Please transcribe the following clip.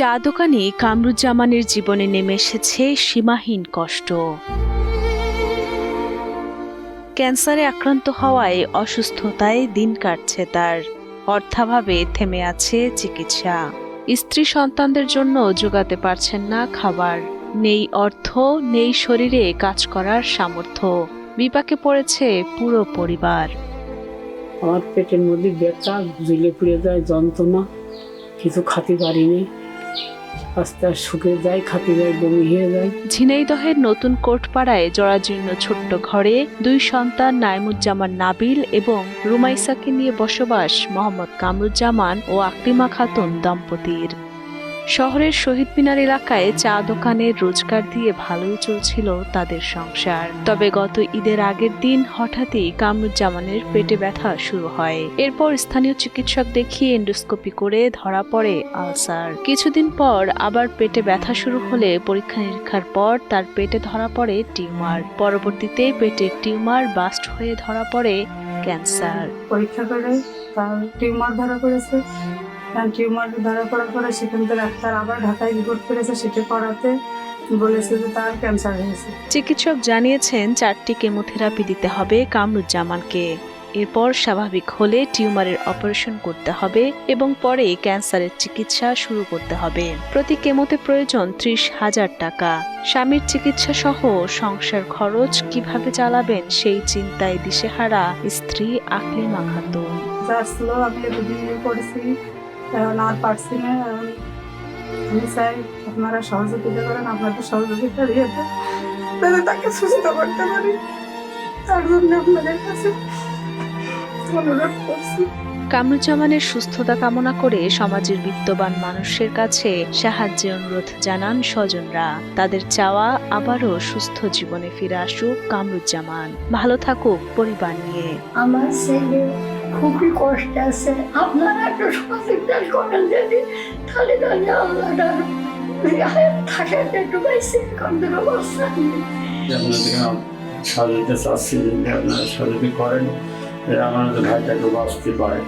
চা দোকানে কামরুজ্জামানের জীবনে নেমে এসেছে সীমাহীন কষ্ট। ক্যান্সারে আক্রান্ত হওয়ায় অসুস্থতায় দিন কাটছে তার। অর্থাভাবে থেমে আছে চিকিৎসা। স্ত্রী সন্তানদের জন্য যোগাতে পারছেন না খাবার। নেই অর্থ, নেই শরীরে কাজ করার সামর্থ্য। বিপাকে পড়েছে পুরো পরিবার। আমার পেটের মধ্যে ব্যথা ঝুলে পুড়ে যায় যন্ত্রণা, কিছু খাতে পারিনি। আস্তে আস্তে শুকে যায় খাতে যায়, বমি হয়ে যায়। ঝিনাইদহের নতুন কোটপাড়ায় জরাজীর্ণ ছোট্ট ঘরে দুই সন্তান নাইমুজ্জামান নাবিল এবং রুমাইসাকে নিয়ে বসবাস মোহাম্মদ কামরুজ্জামান ও আকলিমা খাতুন দম্পতির। শহরের শহীদ মিনার এলাকায় চা দোকানের রোজগার দিয়ে ভালোই চলছিল তাদের সংসার। তবে গত ঈদের আগের দিন হঠাৎই কামরুজ্জামানের পেটে ব্যথা শুরু হয়। এরপর স্থানীয় চিকিৎসক দেখিয়ে এন্ডোস্কোপি করে ধরা পড়ে আলসার। কিছুদিন পর আবার পেটে ব্যথা শুরু হলে পরীক্ষা নিরীক্ষার পর তার পেটে ধরা পড়ে টিউমার। পরবর্তীতে পেটের টিউমার বাস্ট হয়ে ধরা পড়ে ক্যান্সার। পরীক্ষা করে তার টিউমার ধরা পড়েছে। টিউমার ধরা পড়ার পরে সেখান থেকে ডাক্তার আবার ঢাকায় রিপোর্ট করেছে সেটা করাতে বলেছে যে তার ক্যান্সার হয়েছে। চিকিৎসক জানিয়েছেন চারটি কেমোথেরাপি দিতে হবে কামরুজ্জামানকে। এরপর স্বাভাবিক হলে টিউমারের অপারেশন করতে হবে এবং পরে ক্যান্সারের চিকিৎসা শুরু করতে হবে। প্রতি কেমোতে প্রয়োজন ত্রিশ হাজার টাকা। স্বামীর চিকিৎসা সহ সংসার খরচ কীভাবে চালাবেন সেই চিন্তায় দিশেহারা স্ত্রী আকলিমা খাতুন। করেছি এখন আর পারছি না। আমি চাই আপনারা সহযোগিতা করেন আপনাদের সহযোগিতা যাতে তাকে সুস্থ করতে পারি। তার জন্য আপনাদের কাছে অনুরোধ করছি। কামরুজ্জামানের সুস্থতা কামনা করে সমাজের বিত্তবান মানুষের কাছে সাহায্যের অনুরোধ জানান স্বজনরা। তাদের চাওয়া আবারও সুস্থ জীবনে ফিরে আসুক কামরুজ্জামান। ভালো থাকুক পরিবার নিয়ে। আমার ছেলে খুবই কষ্ট আছে। আপনারা একটু সহযোগিতা করেন যদি, তাহলে তাহলে আল্লাহটা থাকে একটু সহযোগিতা চাচ্ছি যদি আপনারা সহযোগিতা করেন যে আমার ভাইটা একটু বাঁচতে পারে।